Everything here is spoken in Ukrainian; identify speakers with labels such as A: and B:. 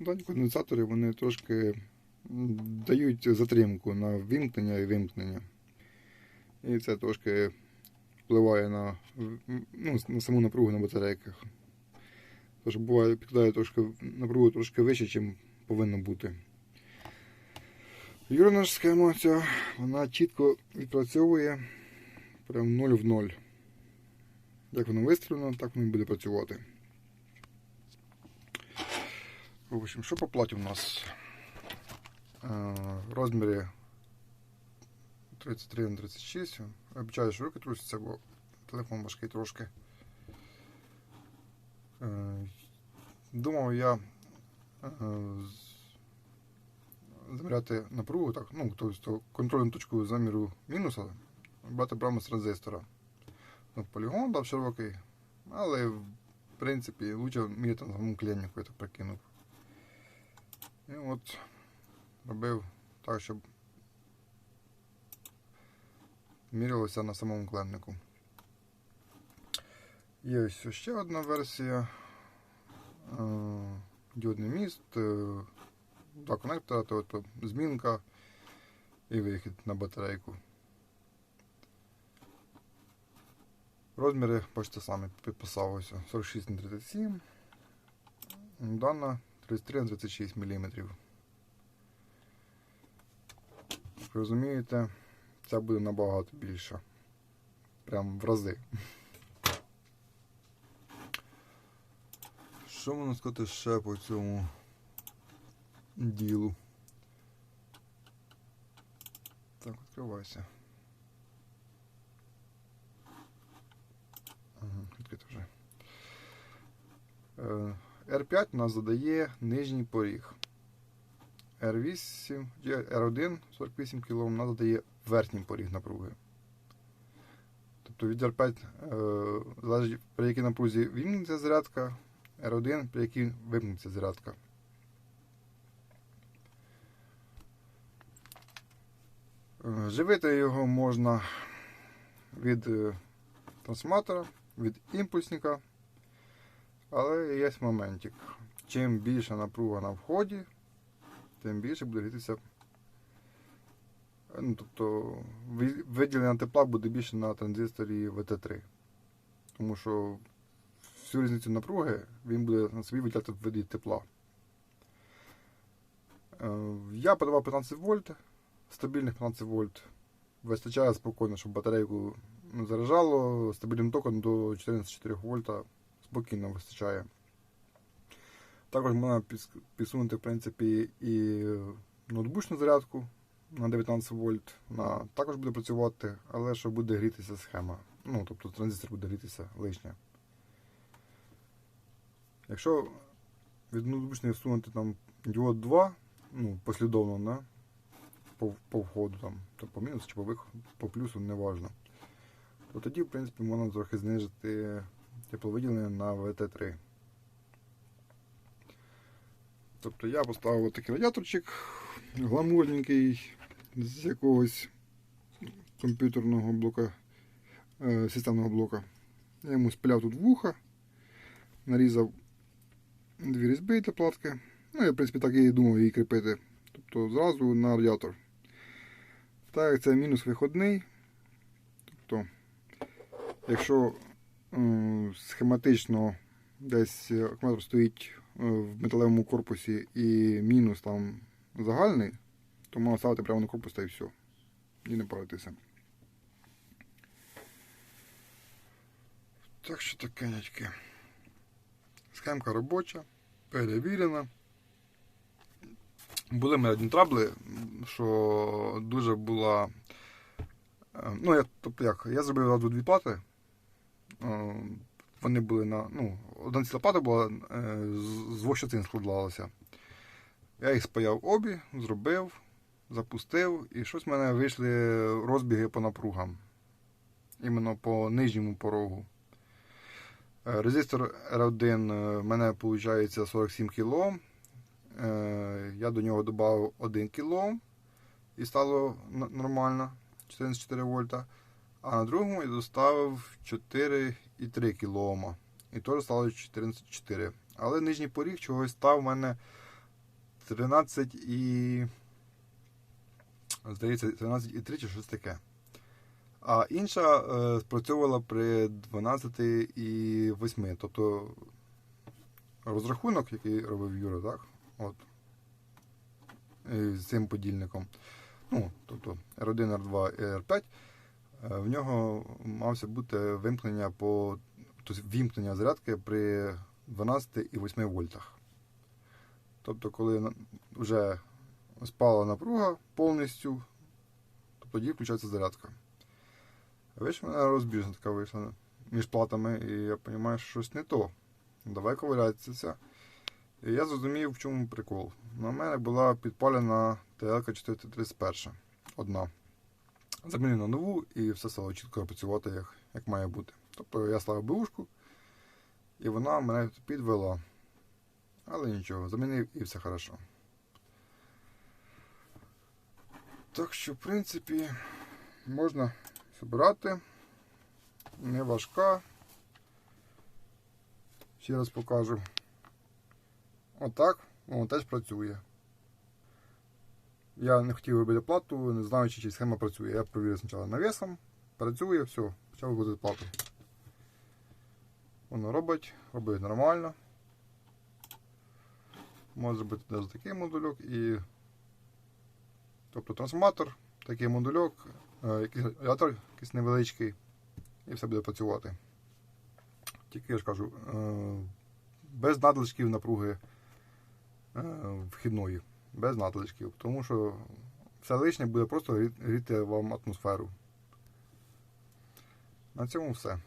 A: Дані конденсатори вони трошки дають затримку на вимкнення і вимкнення. І це трошки впливає на, ну, на саму напругу на батарейках. Тож буває, підкладає трошки напругу трошки вище, ніж повинно бути. Юрина ж схема ця, вона чітко відпрацьовує прям 0 в 0. Як воно вистрілено, так воно і буде працювати. В общем, що по платі у нас? Е, В розмірі 33 на 36. Я Обичаю, що руки трусяться, бо телефон важкий трошки. Е, Думав я е, заміряти напругу, так, ну, тобто контрольну точку заміру мінуса брати прямо з транзистора. Ну, полігон дав широкий, але в принципі лучше міряти на самому клемнику, я так прикинув. І от робив так, щоб мірялося на самому клемнику. Є ось ще одна версія. Е, Діодний міст, е, два конектора, тобто змінка і вихід на батарейку. Розміри бачите самі підписав ось 46 на 37. Дана 33 на 36 мм. Розумієте, ця буде набагато більша. Прям в рази. Що можна сказати ще по цьому ділу? Так, відкривайся. Ага, відкрито вже. Е, R5 у нас задає нижній поріг. R8, є R1 48 кг у нас задає верхній поріг напруги. Тобто від R5 е, залежить при якій напрузі вімкнеться зарядка, R1 при якій вимкнеться зарядка. Е, Живити його можна від е, трансформатора, від імпульсника. Але є моментик. Чим більша напруга на вході, тим більше буде грітися. Ну, тобто ви- виділення тепла буде більше на транзисторі VT3. Тому що всю різницю напруги він буде на собі виділяти в виді тепла. Е, Я подавав 15 вольт, стабільних 15 вольт. Вистачає спокійно, щоб батарейку заряджало стабільним током до 14,4 вольта спокійно вистачає. Також можна підсунути в принципі, і ноутбучну зарядку на 19 вольт. Вона також буде працювати, але що буде грітися схема. Ну, тобто транзистор буде грітися лишнє. Якщо від ноутбучної всунути там діод 2, ну, послідовно, да? по, по входу, там, то по мінусу чи по виходу, по плюсу, неважно. То тоді, в принципі, можна трохи знижити тепловиділення на VT3. Тобто я поставив такий радіаторчик гламурненький з якогось комп'ютерного блока, е, системного блока. Я йому спиляв тут вуха, нарізав дві різьби для платки. Ну, я, в принципі, так і думав її кріпити. Тобто зразу на радіатор. Так це мінус виходний. Тобто, якщо схематично десь акумулятор стоїть е, в металевому корпусі і мінус там загальний, то можна ставити прямо на корпус та і все. І не паритися. Так що таке нячки. Схемка робоча, перевірена. Були ми одні трабли, що дуже була. е, Ну, я, тобто як, я зробив одразу дві плати. Е, Вони були на. Ну, одна ціла плата була е, з двох частин складалася. Я їх спаяв обі, зробив, запустив, і щось в мене вийшли розбіги по напругам. Іменно по нижньому порогу. Е, Резистор R1 е, в мене виходить 47 кг. Я до нього додав 1 кг і стало нормально 14,4 вольта. А на другому я доставив 4,3 кОм. І теж стало 14,4. Але нижній поріг чогось став у мене 13 і. Здається, 13 і 3 чи щось таке. А інша е, спрацьовувала при 12 і 8. Тобто розрахунок, який робив Юра, так? От. І з цим подільником. Ну, тобто R1, R2 і R5. Е, В нього мався бути вимкнення по тобто вімкнення зарядки при 12 і 8 вольтах. Тобто, коли вже спала напруга повністю, то тоді включається зарядка. Вийшла мене розбіжна така вийшла між платами, і я розумію, що щось не то. Давай ковирятися. І я зрозумів, в чому прикол. На мене була підпалена ТЛК 431 одна. Замінив на нову і все стало чітко працювати, як, як має бути. Тобто я ставив бушку, і вона мене підвела. Але нічого, замінив і все хорошо. Так що, в принципі, можна збирати. Не важка. Ще раз покажу. Отак, воно теж працює. Я не хотів робити плату, не знаю, чи, схема працює. Я провірив спочатку навісом, працює, все, почав виводити плату. Воно робить, робить нормально. Можна зробити навіть такий модульок і. Тобто трансформатор, такий модульок, е, якийсь радіатор якийсь невеличкий, і все буде працювати. Тільки я ж кажу, е, без надлишків напруги е, вхідної, без надлишків, тому що все лишнє буде просто гріти вам атмосферу. На цьому все.